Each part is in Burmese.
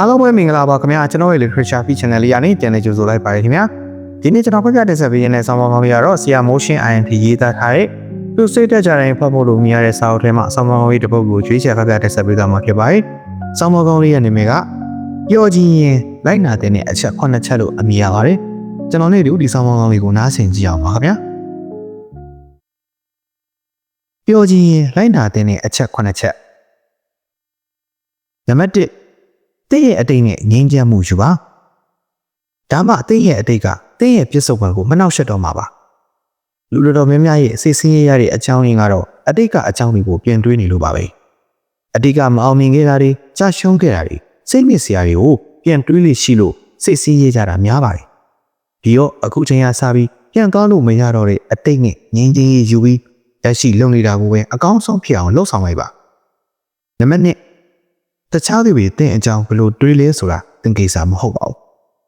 အားလုံးပဲမင်္ဂလာပါခင်ဗျာကျွန်တော်ရဲ့ literature feed channel လေးကနေပြန်လည်ကြိုဆိုလိုက်ပါတယ်ခင်ဗျာဒီနေ့ကျွန်တော်ဖတ်ပြတဲ့ဆက်ပေးရတဲ့ဆောင်းပါးကောင်းလေးကတော့ဆရာ motion INT ရေးသားထားတဲ့သူစိတ်တက်ကြတဲ့ဖတ်ဖို့လို့မြင်ရတဲ့စာအုပ်ထဲမှာဆောင်းပါးကောင်းလေးတစ်ပုဒ်ကိုရွေးချယ်ဖတ်ပြတဲ့ဆက်ပေးသွားမှာဖြစ်ပါတယ်ဆောင်းပါးကောင်းလေးရဲ့နာမည်ကပျော်ကြည်ရင်လိုက်နာတဲ့အချက်9ချက်လို့အမည်ရပါတယ်ကျွန်တော်နဲ့ဒီဒီဆောင်းပါးကောင်းလေးကိုနားဆင်ကြည့်အောင်ပါခင်ဗျာပျော်ကြည်ရင်လိုက်နာတဲ့အချက်9ချက်နံပါတ်1 တင့်ရဲ့အတိတ်နဲ့ငြင်းချမ်းမှုယူပါဒါမှတင့်ရဲ့အတိတ်ကတင့်ရဲ့ပြစ္ဆုတ်ပံကိုမနှောက်ယှက်တော့မှာပါလူတော်တော်များများရဲ့စိတ်ဆင်းရဲရတဲ့အကြောင်းရင်းကတော့အတိတ်ကအကြောင်းတွေကိုပြင်တွေးနေလို့ပါပဲအတိတ်ကမအောင်မြင်ခဲ့တာတွေကြာရှုံးခဲ့တာတွေစိတ်မြင့်စရာတွေကိုပြန်တွေးလို့ရှိလို့စိတ်ဆင်းရဲကြတာများပါတယ်ဒီတော့အခုချိန်ကစပြီးပြန်သွားလို့မရတော့တဲ့အတိတ်နဲ့ငြင်းချင်းရေးယူပြီးရရှိလုံနေတာကိုပဲအကောင်းဆုံးဖြစ်အောင်လှုပ်ဆောင်လိုက်ပါနံပါတ်1 တခြားသူတွေတင့်အကြောင်းဘလို့တွေးလဲဆိုတာသင်ကိစ္စမဟုတ်ပါဘူး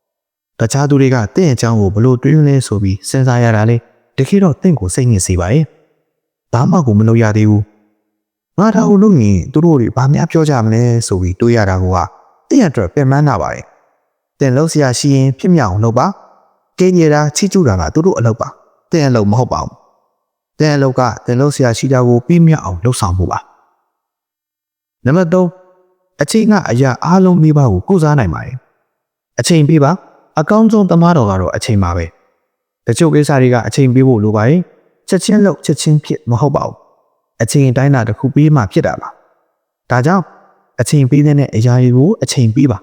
။တခြားသူတွေကတင့်အကြောင်းကိုဘလို့တွေးလဲဆိုပြီးစဉ်းစားရတာလေတခေတော့တင့်ကိုစိတ်ညစ်စေပါရဲ့။ဘာမှကိုမလုပ်ရသေးဘူး။ငါဒါကိုလုပ်ရင်သူတို့တွေဘာများပြောကြမလဲဆိုပြီးတွေးရတာကတင့်အတွက်ပြန်မန်းတာပါရဲ့။တင့်လှုပ်ရှားရှိရင်ဖြစ်မြောက်အောင်လုပ်ပါ။ကင်းရတာချီကျူတာကသူတို့အလုပ်ပါ။တင့်အလုပ်မဟုတ်ပါဘူး။တင့်အလုပ်ကတင့်လှုပ်ရှားရှိတာကိုပြီးမြောက်အောင်လုပ်ဆောင်ဖို့ပါ။နံပါတ်3 အချိန်ကအရာအားလုံးမိဘကိုကိုစားနိုင်ပါတယ်အချိန်ပေးပါအကောင်းဆုံးသမားတော်ကတော့အချိန်ပါပဲတချို့ကိစ္စတွေကအချိန်ပေးဖို့လိုပါတယ်ချက်ချင်းလို့ချက်ချင်းဖြစ်မဟုတ်ပါဘူးအချိန်တိုင်းတာတစ်ခုပေးမှဖြစ်တာပါဒါကြောင့်အချိန်ပေးတဲ့အရာတွေကိုအချိန်ပေးပါ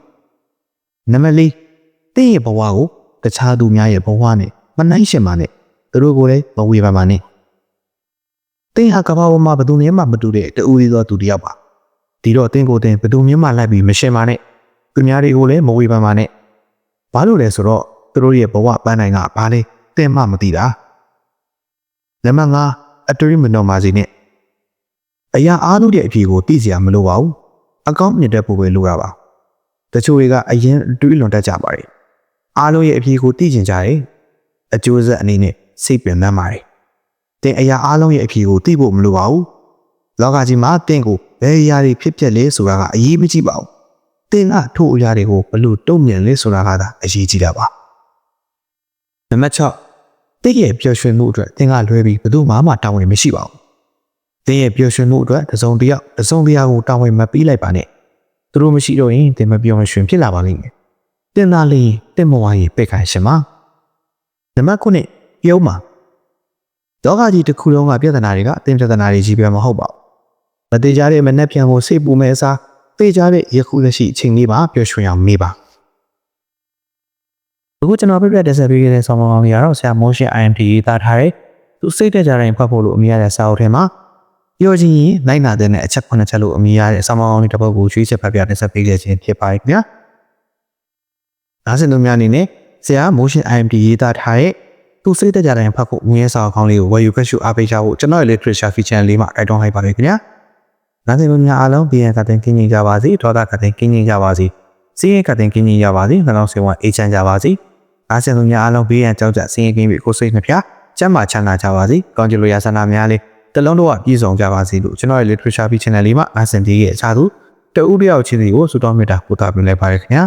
နံပါတ်၄တင့်ရဲ့ဘဝကိုတခြားသူများရဲ့ဘဝနဲ့မနှိုင်းရှင်ပါနဲ့သူတို့ကိုလည်းမဝေဖန်ပါနဲ့တင်ဟာကဘာပေါ်မှာဘယ်သူမှမတူတဲ့တူဦးသောသူတစ်ယောက်ပါ ဒီတော့အတင်းကိုတင်ဘယ်သူမှလိုက်ပြီးမရှင်ပါနဲ့သူများတွေကိုလည်းမဝေဖန်ပါနဲ့ဘာလို့လဲဆိုတော့သူတို့ရဲ့ဘဝပန်းနိုင်ကဘာလဲတင်မှမသိတာနံပါတ်5အတွေးမနှော်ပါစေနဲ့အရာအားလုံးရဲ့အဖြေကိုသိစရာမလိုပါဘူးအကောင့်မြင့်တဲ့ပုံပဲလိုတာပါတချို့တွေကအရင်အတွေးလွန်တတ်ကြပါတယ်အားလုံးရဲ့အဖြေကိုသိကျင်ကြတယ်အကျိုးဆက်အနေနဲ့စိတ်ပင်ပန်းပါတယ်တင်အရာအားလုံးရဲ့အဖြေကိုသိဖို့မလိုပါဘူးလောကကြီးမှာတင့်ကို ဘယ်အရာတွေဖြစ်ပျက်လဲဆိုတာကအရေးမကြီးပါဘူး။တင်ကထို့အရာတွေကိုဘလို့တုံ့ပြန်လဲဆိုတာကသာအရေးကြီးတာပါ။နံပါတ်6တင့်ရဲ့ပျော်ရွှင်မှုအတွက်တင်ကလွဲပြီးဘယ်သူမှမတာဝန်မရှိပါဘူး။တင်ရဲ့ပျော်ရွှင်မှုအတွက်တစုံတစ်ယောက်တစုံတစ်ရာကိုတာဝန်မပေးလိုက်ပါနဲ့။သူတို့မရှိတော့ရင်တင်မပျော်မရွှင်ဖြစ်လာပါလိမ့်မယ်။တင်သားလေးတင်မဝါရင်ပိတ်ခိုင်းရှင်ပါ။နံပါတ်9ပြုံးပါဒေါကကြီးတစ်ခုလုံးကပြဿနာတွေကအတင်းပြဿနာတွေကြီးပဲမဟုတ်ပါဘူး မသေးကြတဲ့မနှက်ပြန်ကိုစိတ်ပူမဲ့အစားသေကြတဲ့ယခုလက်ရှိအချိန်လေးပါပျော်ရွှင်အောင်မေးပါအခုကျွန်တော်ပြပြတက်ဆက်ပေးခဲ့တဲ့ဆောင်းပါးကောင်းကြီးကတော့ဆရာမိုးရှင် IMT ရေးသားထားတဲ့သူစိတ်တက်ကြတဲ့ဖတ်ဖို့လို့အမည်ရတဲ့စာအုပ်ထဲမှာပြောချင်းရင်နိုင်နာတဲ့အချက်9ချက်လို့အမည်ရတဲ့ဆောင်းပါးကောင်းလေးတစ်ပုဒ်ကိုရွေးချက်ဖတ်ပြတက်ဆက်ပေးခဲ့ခြင်းဖြစ်ပါတယ်ခင်ဗျာဒါစင်တို့များအနေနဲ့ဆရာမိုးရှင် IMT ရေးသားထားတဲ့သူစိတ်တက်ကြတဲ့ဖတ်ဖို့ငွေစာအုပ်ကောင်းလေးကိုဝယ်ယူဖတ်ရှုအားပေးကြဖို့ကျွန်တော်ရဲ့ literature feature လေးမှာတိုက်တွန်းလိုက်ပါတယ်ခင်ဗျာ နားဆင်မှုများအားလုံး BN ကတင်ကင်းကြီးကြပါစေဒေါသကတင်ကင်းကြီးကြပါစေစီးရဲကတင်ကင်းကြီးကြပါစေနှလုံးစေဝအေးချမ်းကြပါစေနားဆင်မှုများအားလုံး BN ကြောက်ကြဆင်းရဲကင်းပြီးကိုယ်စိတ်နှပြကျမ်းမာချမ်းသာကြပါစေကောင်းကျိုးလိုရာဆန္ဒများလေးတလုံးတော့ပြည့်စုံကြပါစေလို့ကျွန်တော်ရဲ့ literature feature channel လေးမှာနားဆင်ပေးခဲ့ကြသူတဦးတယောက်ချင်းစီကိုဆုတောင်းမေတ္တာပို့သပေးလိုက်ပါရခင်ဗျာ